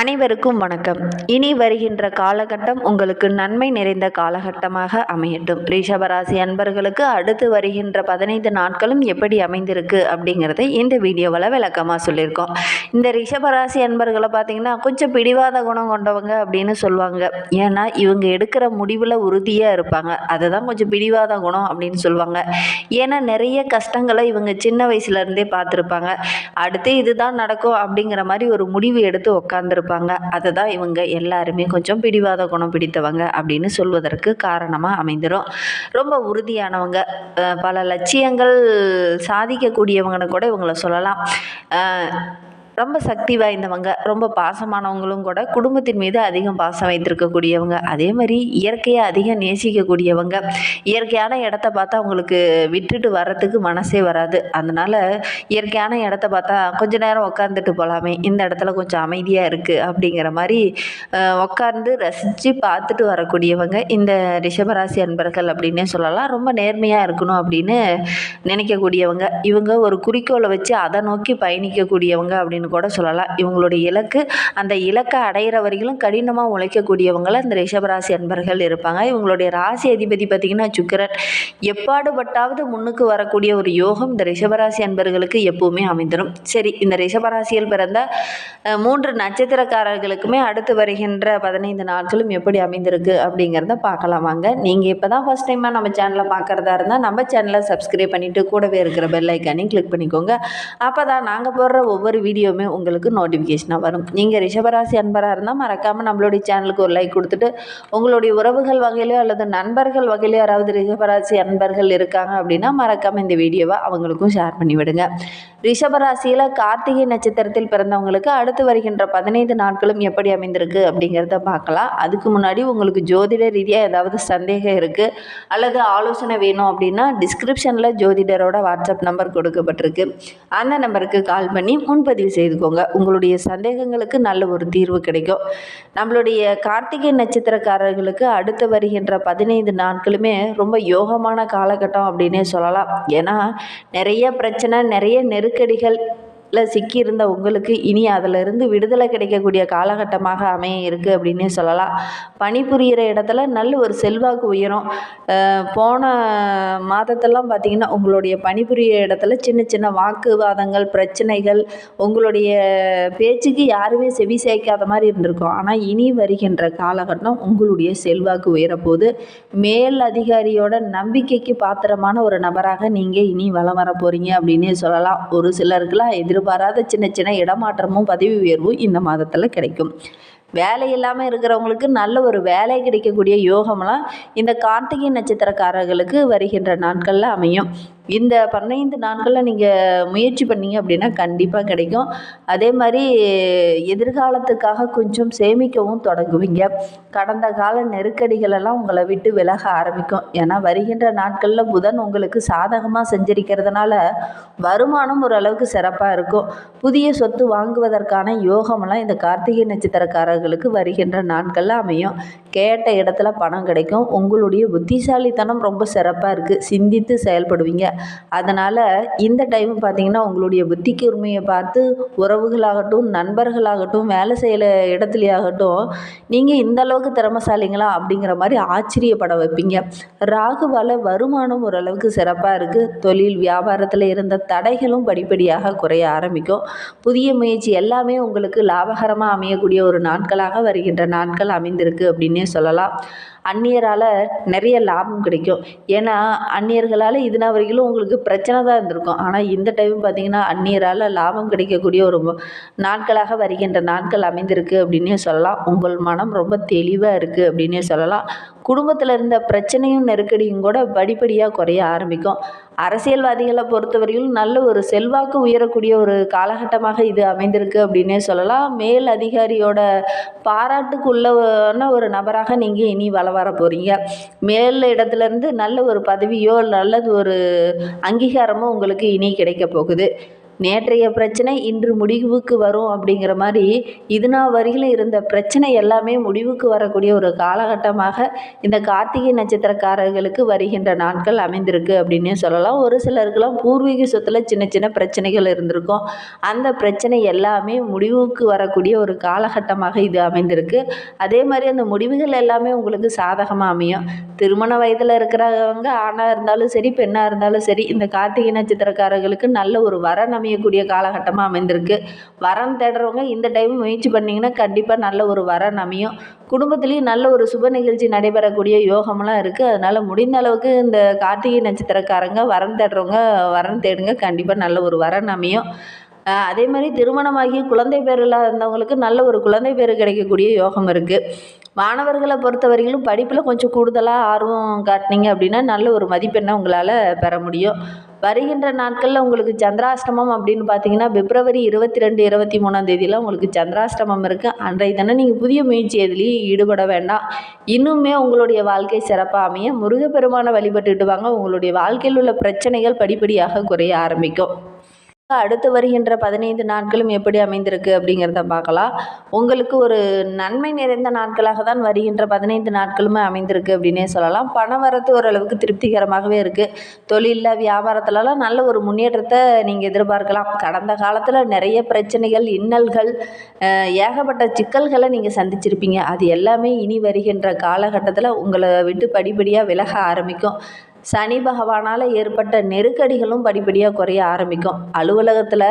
அனைவருக்கும் வணக்கம். இனி வருகின்ற காலகட்டம் உங்களுக்கு நன்மை நிறைந்த காலகட்டமாக அமையட்டும். ரிஷபராசி அன்பர்களுக்கு அடுத்து வருகின்ற பதினைந்து நாட்களும் எப்படி அமைந்திருக்கு அப்படிங்கிறத இந்த வீடியோவில் விளக்கமாக சொல்லியிருக்கோம். இந்த ரிஷபராசி அன்பர்களை பார்த்தீங்கன்னா கொஞ்சம் பிடிவாத குணம் கொண்டவங்க அப்படின்னு சொல்லுவாங்க. ஏன்னா இவங்க எடுக்கிற முடிவில் உறுதியாக இருப்பாங்க. அதுதான் கொஞ்சம் பிடிவாத குணம் அப்படின்னு சொல்லுவாங்க. ஏன்னா நிறைய கஷ்டங்களை இவங்க சின்ன வயசுலேருந்தே பார்த்துருப்பாங்க. அடுத்து இதுதான் நடக்கும் அப்படிங்கிற மாதிரி ஒரு முடிவு எடுத்து உட்காந்துருப்பாங்க அதை தான் இவங்க எல்லாருமே கொஞ்சம் பிடிவாத குணம் பிடித்தவங்க அப்படின்னு சொல்வதற்கு காரணமாக அமைந்துடும் ரொம்ப உறுதியானவங்க. பல லட்சியங்கள் சாதிக்கக்கூடியவங்கன்னு கூட இவங்களை சொல்லலாம். ரொம்ப சக்தி வாய்ந்தவங்க ரொம்ப பாசமானவங்களும் கூட குடும்பத்தின் மீது அதிகம் பாசம் வைத்திருக்கக்கூடியவங்க. அதே மாதிரி இயற்கையை அதிகம் நேசிக்கக்கூடியவங்க. இயற்கையான இடத்த பார்த்தா அவங்களுக்கு விட்டுட்டு வர்றதுக்கு மனசே வராது. அதனால் இயற்கையான இடத்த பார்த்தா கொஞ்ச நேரம் உட்காந்துட்டு போகலாமே இந்த இடத்துல கொஞ்சம் அமைதியாக இருக்குது அப்படிங்கிற மாதிரி உட்கார்ந்து ரசித்து பார்த்துட்டு வரக்கூடியவங்க இந்த ரிஷபராசி அன்பர்கள் அப்படின்னே சொல்லலாம். ரொம்ப நேர்மையாக இருக்கணும் அப்படின்னு நினைக்கக்கூடியவங்க. இவங்க ஒரு குறிக்கோளை வச்சு அதை நோக்கி பயணிக்கக்கூடியவங்க அப்படின்னு கூட சொல்லலாம். இவங்களுடைய இலக்கு அந்த இலக்கை அடையிற வரையிலும் கடினமாக உழைக்கக்கூடியவங்கள இந்த ரிஷபராசி அன்பர்கள் இருப்பாங்க. இவங்களுடைய ராசி அதிபதி பார்த்திங்கன்னா சுக்கரன். எப்பாடுபட்டாவது முன்னுக்கு வரக்கூடிய ஒரு யோகம் இந்த ரிஷபராசி அன்பர்களுக்கு எப்போவுமே அமைந்துடும் சரி இந்த ரிஷபராசியில் பிறந்த மூன்று நட்சத்திரக்காரர்களுக்குமே அடுத்து வருகின்ற பதினைந்து நாட்களும் எப்படி அமைந்திருக்கு அப்படிங்கிறத பார்க்கலாம் வாங்க. நீங்கள் இப்போ தான் ஃபஸ்ட் டைமாக நம்ம சேனலை பார்க்குறதா இருந்தால் நம்ம சேனலை சப்ஸ்கிரைப் பண்ணிவிட்டு கூடவே இருக்கிற பெல் ஐக்கானையும் கிளிக் பண்ணிக்கோங்க. அப்போ தான் நாங்கள் போடுற ஒவ்வொரு வீடியோ வீடியோவுமே உங்களுக்கு நோட்டிஃபிகேஷனாக வரும். நீங்கள் ரிஷபராசி அன்பராக இருந்தால் மறக்காமல் நம்மளுடைய சேனலுக்கு ஒரு லைக் கொடுத்துட்டு உங்களுடைய உறவுகள் வகையிலோ அல்லது நண்பர்கள் வகையிலோ யாராவது ரிஷபராசி அன்பர்கள் இருக்காங்க அப்படின்னா மறக்காமல் இந்த வீடியோவை அவங்களுக்கும் ஷேர் பண்ணிவிடுங்க ரிஷபராசியில் கார்த்திகை நட்சத்திரத்தில் பிறந்தவங்களுக்கு அடுத்து வருகின்ற பதினைந்து நாட்களும் எப்படி அமைந்திருக்கு அப்படிங்கிறத பார்க்கலாம். அதுக்கு முன்னாடி உங்களுக்கு ஜோதிட ரீதியாக ஏதாவது சந்தேகம் இருக்குது அல்லது ஆலோசனை வேணும் அப்படின்னா டிஸ்கிரிப்ஷனில் ஜோதிடரோட வாட்ஸ்அப் நம்பர் கொடுக்கப்பட்டிருக்கு. அந்த நம்பருக்கு கால் பண்ணி முன்பதிவு செய்துக்கோங்க. உங்களுடைய சந்தேகங்களுக்கு நல்ல ஒரு தீர்வு கிடைக்கும். நம்மளுடைய கார்த்திகை நட்சத்திரக்காரர்களுக்கு அடுத்து வருகின்ற பதினைந்து நாட்களுமே ரொம்ப யோகமான காலகட்டம் அப்படின்னே சொல்லலாம். ஏன்னா நிறைய பிரச்சனை நிறைய நெருக்கடிகள் சிக்கியிருந்த உங்களுக்கு இனி அதிலிருந்து விடுதலை கிடைக்கக்கூடிய காலகட்டமாக அமைய இருக்குது அப்படின்னே சொல்லலாம். பணிபுரிகிற இடத்துல நல்ல ஒரு செல்வாக்கு உயரும். போன மாதத்தெல்லாம் பார்த்திங்கன்னா உங்களுடைய பணிபுரிகிற இடத்துல சின்ன சின்ன வாக்குவாதங்கள் பிரச்சனைகள் உங்களுடைய பேச்சுக்கு யாருமே செவி சேர்க்காத மாதிரி இருந்திருக்கும். ஆனால் இனி வருகின்ற காலகட்டம் உங்களுடைய செல்வாக்கு உயரப்போகுது. மேல் அதிகாரியோட நம்பிக்கைக்கு பாத்திரமான ஒரு நபராக நீங்கள் இனி வலம் வர போகிறீங்க அப்படின்னே சொல்லலாம். ஒரு சிலருக்குலாம் எதிர்ப்பு எதிர்பாராத சின்ன சின்ன இடமாற்றமும் பதவி உயர்வும் இந்த மாதத்தில் கிடைக்கும். வேலை இல்லாமல் இருக்கிறவங்களுக்கு நல்ல ஒரு வேலை கிடைக்கக்கூடிய யோகம்லாம் இந்த கார்த்திகை நட்சத்திரக்காரர்களுக்கு வருகின்ற நாட்களில் அமையும். இந்த பதினைந்து நாட்களில் நீங்கள் முயற்சி பண்ணீங்க அப்படின்னா கண்டிப்பாக கிடைக்கும். அதே மாதிரி எதிர்காலத்துக்காக கொஞ்சம் சேமிக்கவும் தொடங்குவீங்க. கடந்த கால நெருக்கடிகள் எல்லாம் உங்களை விட்டு விலக ஆரம்பிக்கும். ஏன்னா வருகின்ற நாட்களில் புதன் உங்களுக்கு சாதகமாக செஞ்சிருக்கிறதுனால வருமானம் ஓரளவுக்கு சிறப்பாக இருக்கும். புதிய சொத்து வாங்குவதற்கான யோகமெல்லாம் இந்த கார்த்திகை நட்சத்திரக்காரர்களுக்கு வருகின்ற நாட்களில் அமையும். கேட்ட இடத்துல பணம் கிடைக்கும். உங்களுடைய புத்திசாலித்தனம் ரொம்ப சிறப்பாக இருக்குது சிந்தித்து செயல்படுவீங்க. அதனால் இந்த டைம் பார்த்திங்கன்னா உங்களுடைய புத்தி கூர்மையை பார்த்து உறவுகளாகட்டும் நண்பர்களாகட்டும் வேலை செய்கிற இடத்துலையாகட்டும் நீங்கள் இந்த அளவுக்கு திறமசாலிங்களா அப்படிங்கிற மாதிரி ஆச்சரியப்பட வைப்பீங்க. ராகுவால் வருமானம் ஓரளவுக்கு சிறப்பாக இருக்குது தொழில் வியாபாரத்தில் இருந்த தடைகளும் படிப்படியாக குறைய ஆரம்பிக்கும். புதிய முயற்சி எல்லாமே உங்களுக்கு லாபகரமாக அமையக்கூடிய ஒரு நாட்களாக வருகின்ற நாட்கள் அமைந்திருக்கு அப்படின்னே சொல்லலாம். அந்நியரால் நிறைய லாபம் கிடைக்கும். ஏன்னா அந்நியர்களால் இதுனா வரைக்கும் உங்களுக்கு பிரச்சனை தான் இருந்திருக்கும். ஆனால் இந்த டைம் பார்த்தீங்கன்னா அந்நியரால் லாபம் கிடைக்கக்கூடிய ஒரு நாட்களாக வருகின்ற நாட்கள் அமைந்திருக்கு அப்படின்னே சொல்லலாம். உங்கள் மனம் ரொம்ப தெளிவாக இருக்குது அப்படின்னே சொல்லலாம். குடும்பத்தில் இருந்த பிரச்சனையும் நெருக்கடியும் கூட படிப்படியாக குறைய ஆரம்பிக்கும். அரசியல்வாதிகளை பொறுத்தவரையிலும் நல்ல ஒரு செல்வாக்கு உயரக்கூடிய ஒரு காலகட்டமாக இது அமைந்திருக்கு அப்படின்னே சொல்லலாம். மேல் அதிகாரியோட பாராட்டுக்குள்ளன ஒரு நபராக நீங்கள் இனி வள வர போகிறீங்க மேல் இடத்துலேருந்து நல்ல ஒரு பதவியோ நல்லது ஒரு அங்கீகாரமோ உங்களுக்கு இனி கிடைக்க போகுது. நேற்றைய பிரச்சனை இன்று முடிவுக்கு வரும் அப்படிங்கிற மாதிரி இது நாள் வரையிலும் இருந்த பிரச்சனை எல்லாமே முடிவுக்கு வரக்கூடிய ஒரு காலகட்டமாக இந்த கார்த்திகை நட்சத்திரக்காரர்களுக்கு வருகின்ற நாட்கள் அமைந்திருக்கு அப்படின்னே சொல்லலாம். ஒரு சிலருக்கெல்லாம் பூர்வீக சொத்தில் சின்ன சின்ன பிரச்சனைகள் இருந்திருக்கும். அந்த பிரச்சனை எல்லாமே முடிவுக்கு வரக்கூடிய ஒரு காலகட்டமாக இது அமைந்திருக்கு. அதே மாதிரி அந்த முடிவுகள் எல்லாமே உங்களுக்கு சாதகமாக அமையும். திருமண வயதில் இருக்கிறவங்க ஆணாக இருந்தாலும் சரி பெண்ணாக இருந்தாலும் சரி இந்த கார்த்திகை நட்சத்திரக்காரர்களுக்கு நல்ல ஒரு வரணம் அமையக்கூடிய காலகட்டமாக அமைந்திருக்கு. வரன் தேடுறவங்க இந்த டைம் முயற்சி பண்ணிங்கன்னா கண்டிப்பாக நல்ல ஒரு வரன் அமையும். குடும்பத்துலேயும் நல்ல ஒரு சுப நிகழ்ச்சி நடைபெறக்கூடிய யோகமெல்லாம் இருக்குது அதனால் முடிந்த அளவுக்கு இந்த கார்த்திகை நட்சத்திரக்காரங்க வரன் தேடுறவங்க வரன் தேடுங்க. கண்டிப்பாக நல்ல ஒரு வரன் அமையும். அதே மாதிரி திருமணமாகி குழந்தை பேர் இல்லாத இருந்தவங்களுக்கு நல்ல ஒரு குழந்தை பேர் கிடைக்கக்கூடிய யோகம் இருக்குது மாணவர்களை பொறுத்தவரையிலும் படிப்பில் கொஞ்சம் கூடுதலாக ஆர்வம் காட்டினீங்க அப்படின்னா நல்ல ஒரு மதிப்பெண்ணை உங்களால் பெற முடியும். வருகின்ற நாட்களில் உங்களுக்கு சந்திராஷ்டமம் அப்படின்னு பார்த்தீங்கன்னா பிப்ரவரி இருபத்தி ரெண்டு இருபத்தி மூணாம் தேதியில் உங்களுக்கு சந்திராஷ்டமம் இருக்குது அன்றைய தினம் நீங்கள் புதிய முயற்சி எதுலேயும் ஈடுபட வேண்டாம். இன்னுமே உங்களுடைய வாழ்க்கை சிறப்பாக அமைய முருகப்பெருமானை வழிபட்டுட்டு வாங்க. உங்களுடைய வாழ்க்கையில் உள்ள பிரச்சனைகள் படிப்படியாக குறைய ஆரம்பிக்கும். அடுத்து வருகின்ற பதினைந்து நாட்களும் எப்படி அமைந்திருக்கு அப்படிங்கிறத பார்க்கலாம். உங்களுக்கு ஒரு நன்மை நிறைந்த நாட்களாக தான் வருகின்ற பதினைந்து நாட்களுமே அமைந்திருக்கு அப்படின்னே சொல்லலாம். பண வரத்து ஓரளவுக்கு திருப்திகரமாகவே இருக்குது தொழிலில் வியாபாரத்துலலாம் நல்ல ஒரு முன்னேற்றத்தை நீங்கள் எதிர்பார்க்கலாம். கடந்த காலத்தில் நிறைய பிரச்சனைகள் இன்னல்கள் ஏகப்பட்ட சிக்கல்களை நீங்கள் சந்திச்சிருப்பீங்க. அது எல்லாமே இனி வருகின்ற காலகட்டத்தில் உங்களை விட்டு படிப்படியாக விலக ஆரம்பிக்கும். சனி பகவானால் ஏற்பட்ட நெருக்கடிகளும் படிப்படியாக குறைய ஆரம்பிக்கும். அலுவலகத்தில்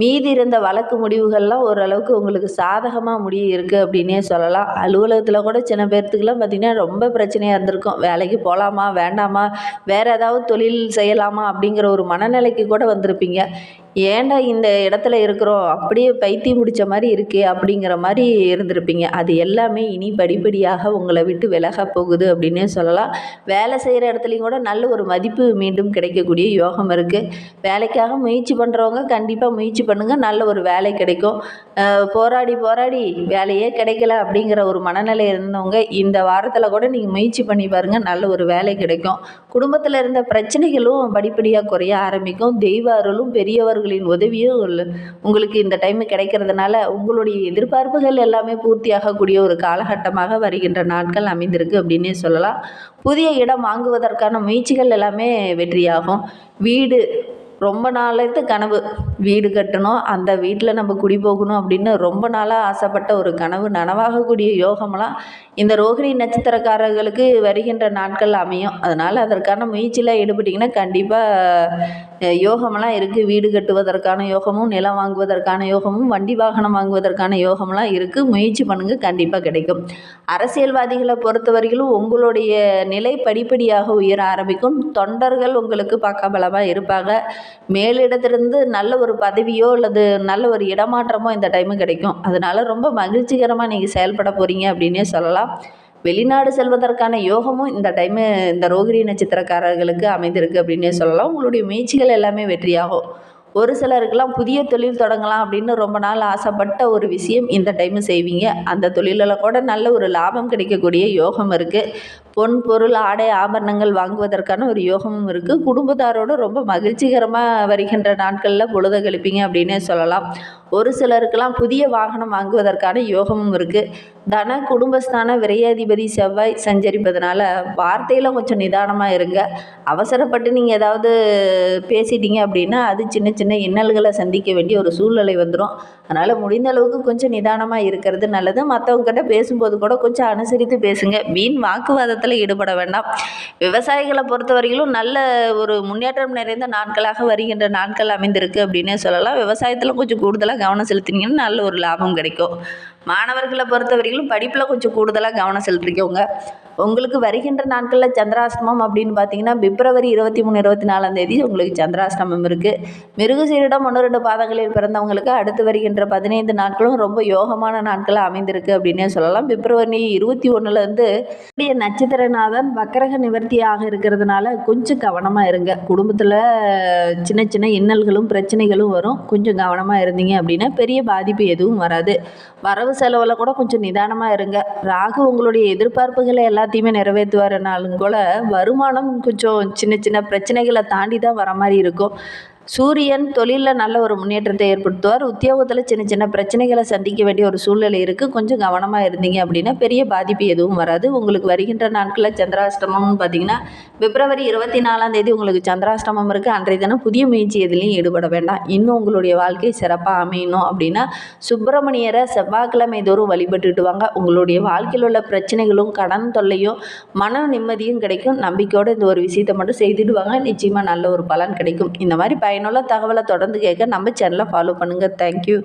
மீதி இருந்த வழக்கு முடிவுகள்லாம் ஓரளவுக்கு உங்களுக்கு சாதகமாக முடிய இருக்குது அப்படின்னே சொல்லலாம். அலுவலகத்தில் கூட சின்ன பேர்த்துக்கெல்லாம் பார்த்திங்கன்னா ரொம்ப பிரச்சனையாக இருந்திருக்கும். வேலைக்கு போகலாமா வேண்டாமா வேறு ஏதாவது தொழில் செய்யலாமா அப்படிங்கிற ஒரு மனநிலைக்கு கூட வந்திருப்பீங்க. ஏன்டா இந்த இடத்துல இருக்கிறோம் அப்படியே பைத்தியம் முடிச்ச மாதிரி இருக்கே அப்படிங்கிற மாதிரி இருந்திருப்பீங்க. அது எல்லாமே இனி படிப்படியாக உங்களை விட்டு விலக போகுது அப்படின்னே சொல்லலாம். வேலை செய்கிற இடத்துலையும் கூட நல்ல ஒரு மதிப்பு மீண்டும் கிடைக்கக்கூடிய யோகம் இருக்குது வேலைக்காக முயற்சி பண்ணுறவங்க கண்டிப்பாக முயற்சி பண்ணுங்கள் நல்ல ஒரு வேலை கிடைக்கும். போராடி போராடி வேலையே கிடைக்கல அப்படிங்கிற ஒரு மனநிலை இருந்தவங்க இந்த வாரத்தில் கூட நீங்கள் முயற்சி பண்ணி பாருங்கள் நல்ல ஒரு வேலை கிடைக்கும். குடும்பத்தில் இருந்த பிரச்சனைகளும் படிப்படியாக குறைய ஆரம்பிக்கும். தெய்வ அருளும் பெரியவர்களின் உதவியும் உள்ள- உங்களுக்கு இந்த டைம் கிடைக்கிறதுனால உங்களுடைய எதிர்பார்ப்புகள் எல்லாமே பூர்த்தியாகக்கூடிய ஒரு காலகட்டமாக வருகின்ற நாட்கள் அமைந்திருக்கு அப்படின்னே சொல்லலாம். புதிய இடம் வாங்குவதற்கான முயற்சிகள் எல்லாமே வெற்றியாகும். வீடு ரொம்ப நாளைத்து கனவு. வீடு கட்டணும் அந்த வீட்டில் நம்ம குடி போகணும் அப்படின்னு ரொம்ப நாளாக ஆசைப்பட்ட ஒரு கனவு நனவாகக்கூடிய யோகமெல்லாம் இந்த ரோகிணி நட்சத்திரக்காரர்களுக்கு வருகின்ற நாட்கள் அமையும். அதனால் அதற்கான முயற்சியில் ஈடுபட்டிங்கன்னா கண்டிப்பாக யோகமெல்லாம் இருக்குது வீடு கட்டுவதற்கான யோகமும் நிலம் வாங்குவதற்கான யோகமும் வண்டி வாகனம் வாங்குவதற்கான யோகமெல்லாம் இருக்குது முயற்சி பண்ணுங்கள் கண்டிப்பாக கிடைக்கும். அரசியல்வாதிகளை பொறுத்தவரையிலும் உங்களுடைய நிலை படிப்படியாக உயர ஆரம்பிக்கும். தொண்டர்கள் உங்களுக்கு பக்கபலமாக இருப்பாங்க. மேலிடத்திலிருந்து நல்ல ஒரு பதவியோ அல்லது நல்ல ஒரு இடமாற்றமோ இந்த டைமு கிடைக்கும். அதனால் ரொம்ப மகிழ்ச்சிகரமாக நீங்கள் செயல்பட போகிறீங்க அப்படின்னே சொல்லலாம். வெளிநாடு செல்வதற்கான யோகமும் இந்த டைமு இந்த ரோகிணி நட்சத்திரக்காரர்களுக்கு அமைந்திருக்கு அப்படின்னே சொல்லலாம். உங்களுடைய முயற்சிகள் எல்லாமே வெற்றியாகும். ஒரு சிலருக்கெல்லாம் புதிய தொழில் தொடங்கலாம் அப்படின்னு ரொம்ப நாள் ஆசைப்பட்ட ஒரு விஷயம் இந்த டைமு செய்வீங்க. அந்த தொழிலில் கூட நல்ல ஒரு லாபம் கிடைக்கக்கூடிய யோகம் இருக்குது பொன் பொருள் ஆடை ஆபரணங்கள் வாங்குவதற்கான ஒரு யோகமும் இருக்குது குடும்பத்தாரோடு ரொம்ப மகிழ்ச்சிகரமாக வருகின்ற நாட்களில் பொழுத கழிப்பீங்க அப்படின்னே சொல்லலாம். ஒரு சிலருக்கெல்லாம் புதிய வாகனம் வாங்குவதற்கான யோகமும் இருக்குது தன குடும்பஸ்தான விரையாதிபதி செவ்வாய் சஞ்சரிப்பதனால வார்த்தையில் கொஞ்சம் நிதானமாக இருங்க. அவசரப்பட்டு நீங்கள் ஏதாவது பேசிட்டீங்க அப்படின்னா அது சின்ன சின்ன இன்னல்களை சந்திக்க வேண்டிய ஒரு சூழ்நிலை வந்துடும் அதனால் முடிந்த அளவுக்கு கொஞ்சம் நிதானமாக இருக்கிறது நல்லது. மற்றவங்ககிட்ட பேசும்போது கூட கொஞ்சம் அனுசரித்து பேசுங்க. வீண் வாக்குவாதத்தில் ஈடுபட வேண்டாம். விவசாயிகளை பொறுத்தவரையிலும் நல்ல ஒரு முன்னேற்றம் நிறைந்த நாட்களாக வருகின்ற நாட்கள் அமைந்திருக்கு அப்படின்னே சொல்லலாம். விவசாயத்தில் கொஞ்சம் கூடுதலாக கவனம் செலுத்தினீங்கன்னா நல்ல ஒரு லாபம் கிடைக்கும். மாணவர்களை பொறுத்தவரையிலும் படிப்பில் கொஞ்சம் கூடுதலாக கவனம் செலுத்திக்கோங்க. உங்களுக்கு வருகின்ற நாட்களில் சந்திராஷ்டமம் அப்படின்னு பார்த்தீங்கன்னா பிப்ரவரி இருபத்தி மூணு இருபத்தி நாலாம் தேதி உங்களுக்கு சந்திராஷ்டமம் இருக்குது மிருகசீரிடம் ஒன்று ரெண்டு பாதங்களில் பிறந்தவங்களுக்கு அடுத்து வருகின்ற பதினைந்து நாட்களும் ரொம்ப யோகமான நாட்களாக அமைந்திருக்கு அப்படின்னே சொல்லலாம். பிப்ரவரி இருபத்தி ஒன்றுலேருந்து நட்சத்திரநாதன் வக்கரக நிவர்த்தியாக இருக்கிறதுனால கொஞ்சம் கவனமாக இருங்க. குடும்பத்தில் சின்ன சின்ன இன்னல்களும் பிரச்சனைகளும் வரும். கொஞ்சம் கவனமாக இருந்தீங்க அப்படின்னா பெரிய பாதிப்பு எதுவும் வராது. வரவு செலவில் கூட கொஞ்சம் நிதானமாக இருங்க. ராகு உங்களுடைய எதிர்பார்ப்புகளை எல்லாத்தையுமே நிறைவேற்றுவாருனாலும் கூட வருமானம் கொஞ்சம் சின்ன சின்ன பிரச்சனைகளை தாண்டி தான் வர மாதிரி இருக்கும். சூரியன் தொழிலில் நல்ல ஒரு முன்னேற்றத்தை ஏற்படுத்துவார். உத்தியோகத்தில் சின்ன சின்ன பிரச்சனைகளை சந்திக்க வேண்டிய ஒரு சூழ்நிலை இருக்குது கொஞ்சம் கவனமாக இருந்தீங்க அப்படின்னா பெரிய பாதிப்பு எதுவும் வராது. உங்களுக்கு வருகின்ற நாட்களில் சந்திராஷ்டமம்னு பார்த்தீங்கன்னா பிப்ரவரி இருபத்தி நாலாம் தேதி உங்களுக்கு சந்திராஷ்டமம் இருக்குது அன்றைய தினம் புதிய முயற்சி எதுலேயும் ஈடுபட வேண்டாம். இன்னும் உங்களுடைய வாழ்க்கை சிறப்பாக அமையணும் அப்படின்னா சுப்பிரமணியரை செவ்வாய்க்கிழமை தோறும் வழிபட்டுட்டு வாங்க உங்களுடைய வாழ்க்கையில் உள்ள பிரச்சனைகளும் கடன் தொல்லையும் மன நிம்மதியும் கிடைக்கும். நம்பிக்கையோடு இந்த ஒரு விஷயத்தை மட்டும் செய்துட்டு வாங்க. நிச்சயமாக நல்ல ஒரு பலன் கிடைக்கும். இந்த மாதிரி பயன் பயனுள்ள தகவலை தொடர்ந்து கேட்க நம்ம சேனலை ஃபாலோ பண்ணுங்கள் தேங்க்யூ